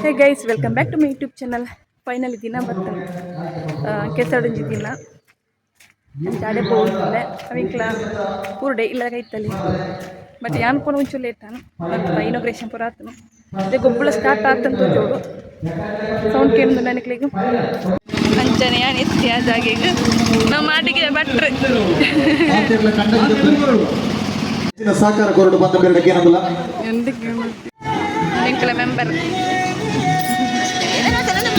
Hey guys welcome back to my YouTube channel final ದಿನ ಬರ್ತಾನೆ ಕೆಸಡಂಜಿ ದಿನ. ಜಾಡೆ ಹೋಗ್ತದೆ ಅವಿಕ್ಲ ಪೂರ್ ಡೇ ಇಲ್ಲ ಐತಲ್ಲಿ ಬಟ್ ಯಾನ್ಕೊಂಡು ಒಂಚೂರು ಲೇಟಾನು ಮತ್ತು ಇನೋಗ್ರೇಷನ್ ಪುರ ಆತನು ಅದೇ ಗೊಬ್ಬಳ ಸ್ಟಾರ್ಟ್ ಆಗ್ತಂತ ಜೋಡು ಸೌಂಡ್ ಕೇಳಿದ್ರು ನನಗೆ ಅಂಚನೆಯ ನಿತ್ಯ ಜಾಗೆಗ? ನಮ್ಮ ಮಾಟಿಗೆ ಬಟ್ರೆ ಸಹಕಾರ ಕೊರಡು ಬಂದ ಮೇರೆಗೆ ಏನಲ್ಲ ಮೆಂಬರ್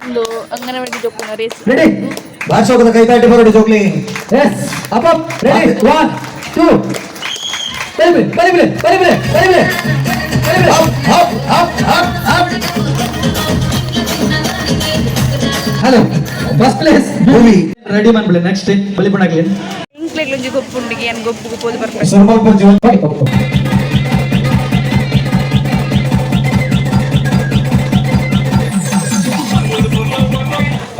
ಒಂದು ಅಂಗನವಾಡಿ ಜೋಪುನ ರೇಸ್ ರೆಡಿ ಬಾರ್ಶೋಕದ ಕೈ ತಾಟಿ ಬರೋಡಿ ಜೋಗ್ಲಿ S up up ready one two ಬರಿ ಬರಿ ಬರಿ ಬರಿ ಬರಿ ಬರಿ ಬರಿ up up up up hello first place ಭೂಮಿ ರೆಡಿ ಮಾಡ್ಬಿಡಿ ನೆಕ್ಸ್ಟ್ ಬಲಿಪಣಾಗ್ಲಿ ಇಂಕ್ಲೆಗ್ ಒಂಜಿ ಗೊಪ್ಪು ಉಂಡಿಗೆ ಏನು ಗೊಪ್ಪು ಗೊಪ್ಪೋದು ಬರ್ಬೇಕು ಸ್ವಲ್ಪ ಜೀವನ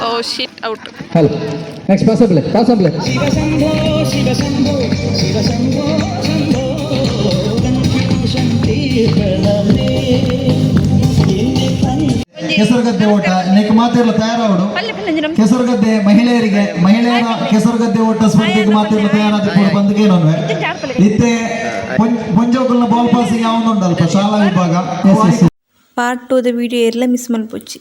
ಓ shit out hello next possible possible ಕೆಸರುಗದ್ದೆ ಓಟ ನೆಕ್ ಮಾತಿರ್ಲ ತಯಾರಾವಡು ಕೆಸರು ಗದ್ದೆ ನಮ್ಮ ಕೆಸರುಗದ್ದೆ ಮಹಿಳೆಯರಿಗೆ ಮಹಿಳೆಯರ ಕೆಸರುಗದ್ದೆ ಓಟ ಸ್ಪರ್ಧೆಗೆ ಮಾತಿರ್ಲ ತಯಾರಾದ ಕೂಡ ಬಂದಿಗೇನು ಇತ್ತೆ ಪುಂಜೋಕಲ್ನ ಬಾಲ್ ಪಾಸಿಂಗ್ ಯಾವೊಂದುಂಡಲ್ಪ ಶಾಲಾ ವಿಭಾಗ? ಪಾರ್ಟ್ ದ ವಿಡಿಯೋ ಎಲ್ಲ ಮಿಸ್ ಮಲ್ಪೊಚ್ಚಿ.